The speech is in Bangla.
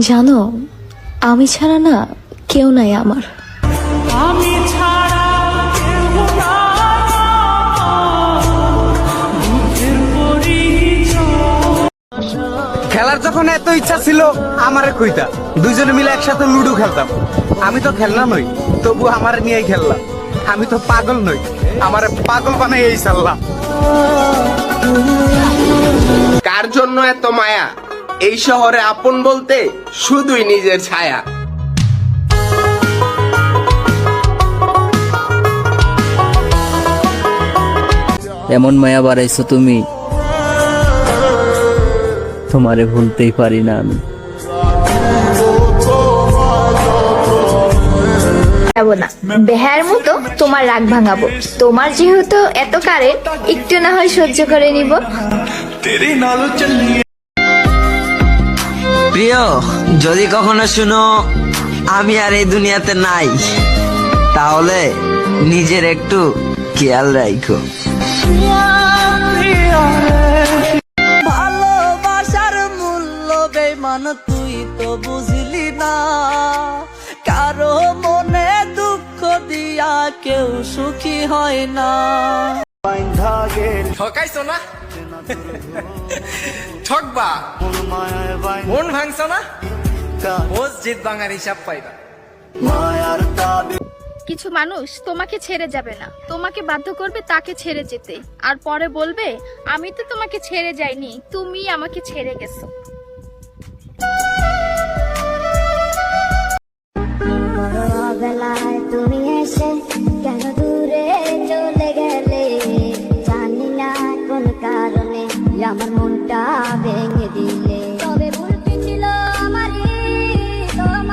জানো আমি ছাড়া না কেউ নাই আমার। খেলার যখন এত ইচ্ছা ছিল আমারে কইতা দুইজনে মিলে একসাথে লুডো খেলতাম। আমি তো খেলনা নই তবু আমারে নিয়েই খেললাম। আমি তো পাগল নই আমারে পাগল বানাই এই সাল্লাম কার জন্য এত মায়া? এই শহরে আপন বলতে শুধুই নিজের ছায়া। এমন মায়া বাড়াইছো তুমি? তোমারে ভুলতেই পারি না আমি। যাব না। বেহার মতো তোমার রাগ ভাঙাবো। তোমার যেহেতু এত কারেন্ট একটু না হয় সহ্য করে নিব। প্রিয় যদি কখনো শুনো আমি আর এই দুনিয়াতে নাই তাহলে নিজের একটু খেয়াল রাখো ভালোবাসার মূল্য বেমান তুই তো বুঝলি না। কারও মনে দুঃখ দিয়া কেউ সুখী হয় না। ঠকাইছো না? ঠকবা। মন ভাঙছ না? মসজিদ ভাঙার হিসাব পাইবা। কিছু মানুষ তোমাকে ছেড়ে যাবে না। তোমাকে বাধ্য করবে তাকে ছেড়ে যেতে। আর পরে বলবে আমি তো তোমাকে ছেড়ে যাইনি তুমি আমাকে ছেড়ে গেছো। তুমি কেন দূরে চলে গেলে? জানি না কোন কারণে আমার মনটা ভেঙে দিয়ে